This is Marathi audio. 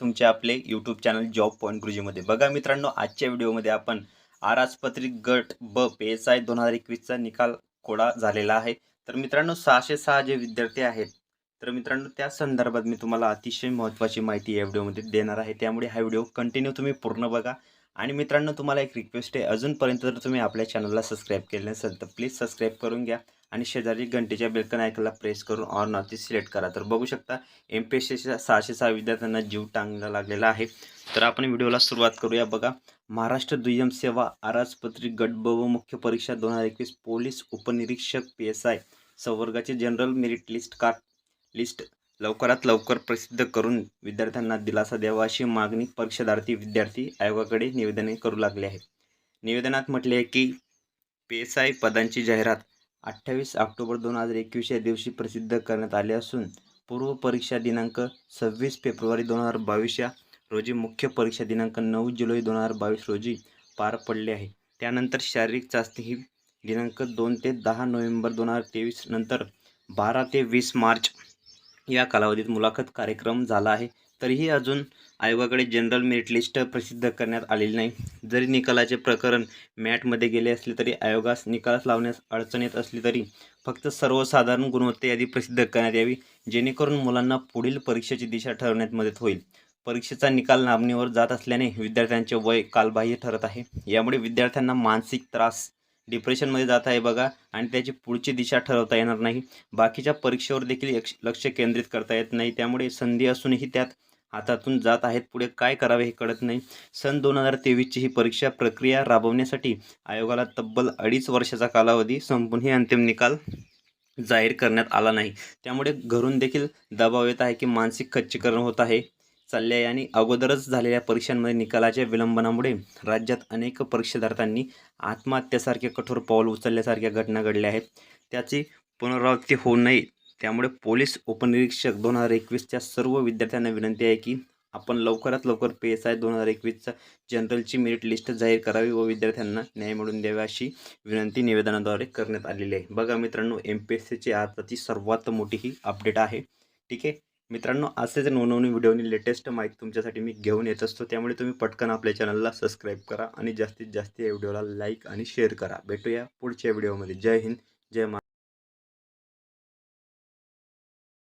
तुमचे आपले यूट्यूब चॅनल जॉब पॉईंट गुरुजीमध्ये बघा मित्रांनो आजच्या व्हिडिओमध्ये आपण आराजपत्रित गट ब पी एस आय दोन हजार एकवीसचा निकाल कोडा झालेला आहे. तर मित्रांनो सहाशे सहा जे विद्यार्थी आहेत तर मित्रांनो त्या संदर्भात मी तुम्हाला अतिशय महत्त्वाची माहिती या व्हिडिओमध्ये देणार आहे. त्यामुळे हा व्हिडिओ कंटिन्यू तुम्ही पूर्ण बघा. आणि मित्रांनो तुम्हाला एक रिक्वेस्ट आहे अजूनपर्यंत जर तुम्ही आपल्या चॅनलला सबस्क्राईब केले नसेल तर प्लीज सबस्क्राईब करून घ्या. आणि शेजारी घंटेच्या बेलकन आयकनला प्रेस करून ऑन नॉटी सिलेक्ट करा. तर बघू शकता एम पी एस सीच्या सहाशे सहा विद्यार्थ्यांना जीव टांगला लागलेला आहे. तर आपण व्हिडिओला सुरुवात करूया. बघा महाराष्ट्र दुय्यम सेवा आराजपत्रित गट व मुख्य परीक्षा दोन हजार एकवीस पोलीस उपनिरीक्षक पी एस आय संवर्गाचे जनरल मेरिट लिस्ट का लिस्ट लवकरात लवकर प्रसिद्ध करून विद्यार्थ्यांना दिलासा द्यावा अशी मागणी परीक्षार्थी विद्यार्थी आयोगाकडे निवेदने करू लागले आहे. निवेदनात म्हटले आहे की पी एस आय पदांची जाहिरात अठ्ठावीस ऑक्टोबर दोन हजार एकवीस या दिवशी प्रसिद्ध करण्यात आले असून पूर्व परीक्षा दिनांक सव्वीस फेब्रुवारी दोन हजार बावीस या रोजी मुख्य परीक्षा दिनांक नऊ जुलै दोन हजार बावीस रोजी पार पडले आहे. त्यानंतर शारीरिक चाचणी ही दिनांक दोन ते दहा नोव्हेंबर दोन हजार तेवीस नंतर बारा ते वीस मार्च या कालावधीत मुलाखत कार्यक्रम झाला आहे. तरीही अजून आयोगाकडे जनरल मेरिट लिस्ट प्रसिद्ध करण्यात आलेली नाही. जरी निकालाचे प्रकरण मॅटमध्ये गेले असले तरी आयोगास निकालास लावण्यास अडचण येत असली तरी फक्त सर्वसाधारण गुणवत्ता यादी प्रसिद्ध करण्यात यावी जेणेकरून मुलांना पुढील परीक्षेची दिशा ठरवण्यात मदत होईल. परीक्षेचा निकाल नामणीवर जात असल्याने विद्यार्थ्यांचे वय कालबाह्य ठरत आहे. यामुळे विद्यार्थ्यांना मानसिक त्रास डिप्रेशनमध्ये जात आहे बघा. आणि त्याची पुढची दिशा ठरवता येणार नाही. बाकीच्या परीक्षेवर देखील यक्ष- लक्ष केंद्रित करता येत नाही. त्यामुळे संधी असूनही त्यात हातातून जात आहेत. पुढे काय करावे हे कळत नाही. सन दोन हजार तेवीसची ही परीक्षा प्रक्रिया राबवण्यासाठी आयोगाला तब्बल अडीच वर्षाचा कालावधी संपूनही अंतिम निकाल जाहीर करण्यात आला नाही. त्यामुळे घरून देखील दबाव येत आहे की मानसिक खच्चीकरण होत आहे. चालले आहे आणि अगोदरच झालेल्या परीक्षांमध्ये निकालाच्या विलंबनामुळे राज्यात अनेक परीक्षार्थ्यांनी आत्महत्यासारखे कठोर पाऊल उचलल्यासारख्या घटना घडल्या आहेत. त्याची पुनरावृत्ती होऊ नये. त्यामुळे पोलीस उपनिरीक्षक दोन हजार एकवीसच्या सर्व विद्यार्थ्यांना विनंती आहे की आपण लवकरात लवकर पी एस आय दोन हजार एकवीसचा जनरलची मेरिट लिस्ट जाहीर करावी व विद्यार्थ्यांना न्याय मिळवून द्यावा अशी विनंती निवेदनाद्वारे करण्यात आलेली आहे. बघा मित्रांनो एम पी एस सीची आताची सर्वात मोठी ही अपडेट आहे. ठीक आहे? मित्रांनो असेच नवनवीन व्हिडिओनी लेटेस्ट माहिती तुमच्यासाठी मी घेऊन येत असतो. त्यामुळे तुम्ही पटकन आपल्या चॅनलला सबस्क्राईब करा आणि जास्तीत जास्त या व्हिडिओला लाईक आणि शेअर करा. भेटूया पुढच्या व्हिडिओमध्ये. जय हिंद जय मा